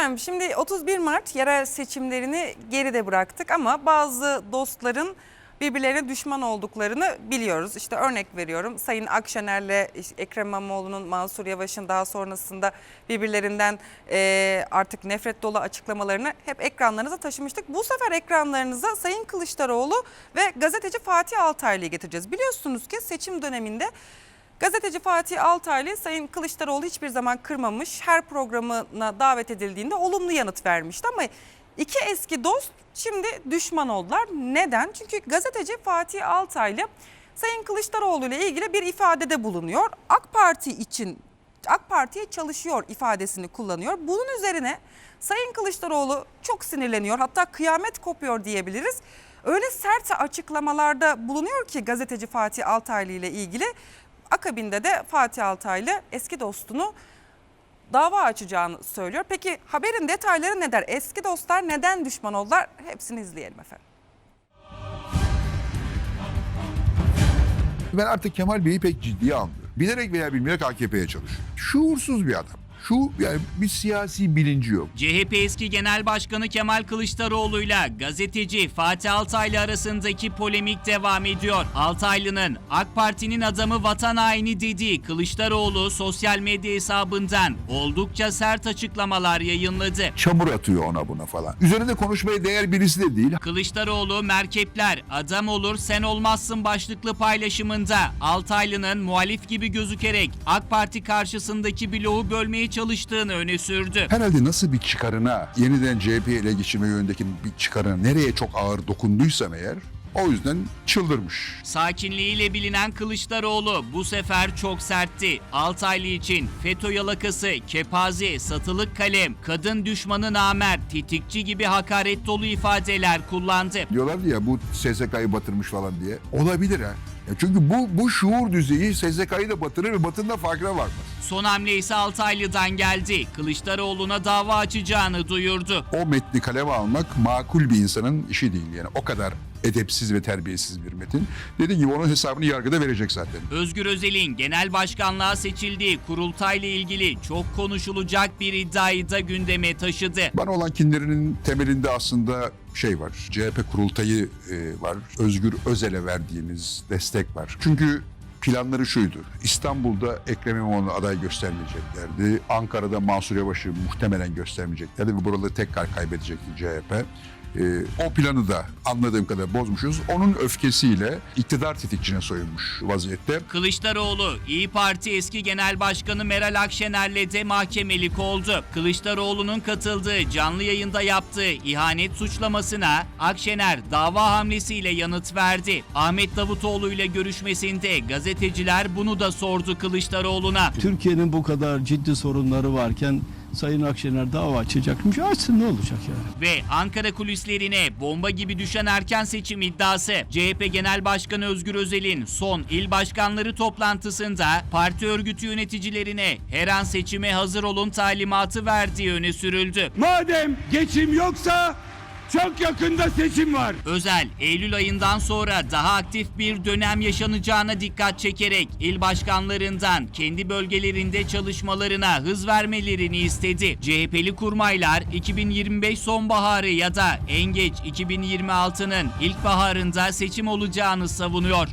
Efendim şimdi 31 Mart yerel seçimlerini geride bıraktık ama bazı dostların birbirlerine düşman olduklarını biliyoruz. İşte örnek veriyorum Sayın Akşener'le Ekrem İmamoğlu'nun Mansur Yavaş'ın daha sonrasında birbirlerinden eee, artık nefret dolu açıklamalarını hep ekranlarınıza taşımıştık. Bu sefer ekranlarınıza Sayın Kılıçdaroğlu ve gazeteci Fatih Altaylı'yı getireceğiz. Biliyorsunuz ki seçim döneminde Gazeteci Fatih Altaylı Sayın Kılıçdaroğlu hiçbir zaman kırmamış. Her programına davet edildiğinde olumlu yanıt vermişti ama iki eski dost şimdi düşman oldular. Neden? Çünkü gazeteci Fatih Altaylı Sayın Kılıçdaroğlu ile ilgili bir ifadede bulunuyor. AK Parti için AK Parti'ye çalışıyor ifadesini kullanıyor. Bunun üzerine Sayın Kılıçdaroğlu çok sinirleniyor. Hatta kıyamet kopuyor diyebiliriz. Öyle sert açıklamalarda bulunuyor ki gazeteci Fatih Altaylı ile ilgili. Akabinde de Fatih Altaylı eski dostunu dava açacağını söylüyor. Peki haberin detayları ne der? Eski dostlar neden düşman oldular? Hepsini izleyelim efendim. Ben artık Kemal Bey'i pek ciddiye almıyorum. Bilerek veya bilmeyerek AKP'ye çalışıyor. Şuursuz bir adam. Şu yani bir siyasi bilinci yok. CHP eski Genel Başkanı Kemal Kılıçdaroğlu'yla gazeteci Fatih Altaylı arasındaki polemik devam ediyor. Altaylı'nın AK Parti'nin adamı vatan haini dediği Kılıçdaroğlu sosyal medya hesabından oldukça sert açıklamalar yayınladı. Çamur atıyor ona buna falan. Üzerinde konuşmaya değer birisi de değil. Kılıçdaroğlu merkepler adam olur sen olmazsın başlıklı paylaşımında Altaylı'nın muhalif gibi gözükerek AK Parti karşısındaki bloğu bölmeye çalıştığını öne sürdü. Herhalde nasıl bir çıkarına, yeniden CHP'yi ele geçirme yönündeki bir çıkarına nereye çok ağır dokunduysam eğer o yüzden çıldırmış. Sakinliğiyle bilinen Kılıçdaroğlu bu sefer çok sertti. Altaylı için FETÖ yalakası, kepaze, satılık kalem, kadın düşmanı namert, titikçi gibi hakaret dolu ifadeler kullandı. Diyorlardı ya bu SSK'yı batırmış falan diye. Olabilir ha. Ya çünkü bu bu şuur düzeyi SSK'yı da batırır ve batında farkına varmaz. Son hamle ise Altaylı'dan geldi. Kılıçdaroğlu'na dava açacağını duyurdu. O metni kaleme almak makul bir insanın işi değil yani. O kadar edepsiz ve terbiyesiz bir metin. Dediğim gibi onun hesabını yargıda verecek zaten. Özgür Özel'in genel başkanlığa seçildiği kurultayla ilgili çok konuşulacak bir iddiayı da gündeme taşıdı. Bana olan kinlerinin temelinde aslında şey var. CHP kurultayı e, var. Özgür Özel'e verdiğimiz destek var. Çünkü planları şuydu. İstanbul'da Ekrem İmamoğlu'nu aday göstermeyeceklerdi. Ankara'da Mansur Yavaş'ı muhtemelen göstermeyeceklerdi ve buraları tekrar kaybedecekti CHP. E, o planı da anladığım kadar bozmuşuz. Onun öfkesiyle iktidar tetikçine soyulmuş vaziyette. Kılıçdaroğlu, İyi Parti eski genel başkanı Meral Akşener'le de mahkemelik oldu. Kılıçdaroğlu'nun katıldığı canlı yayında yaptığı ihanet suçlamasına Akşener dava hamlesiyle yanıt verdi. Ahmet Davutoğlu ile görüşmesinde gazeteciler bunu da sordu Kılıçdaroğlu'na. Türkiye'nin bu kadar ciddi sorunları varken Sayın Akşener dava açacakmış. Açsın ne olacak yani? Ve Ankara kulislerine bomba gibi düşen erken seçim iddiası. CHP Genel Başkanı Özgür Özel'in son il başkanları toplantısında parti örgütü yöneticilerine her an seçime hazır olun talimatı verdiği öne sürüldü. Madem geçim yoksa çok yakında seçim var. Özel, Eylül ayından sonra daha aktif bir dönem yaşanacağına dikkat çekerek il başkanlarından kendi bölgelerinde çalışmalarına hız vermelerini istedi. CHP'li kurmaylar 2025 sonbaharı ya da en geç 2026'nın ilkbaharında seçim olacağını savunuyor.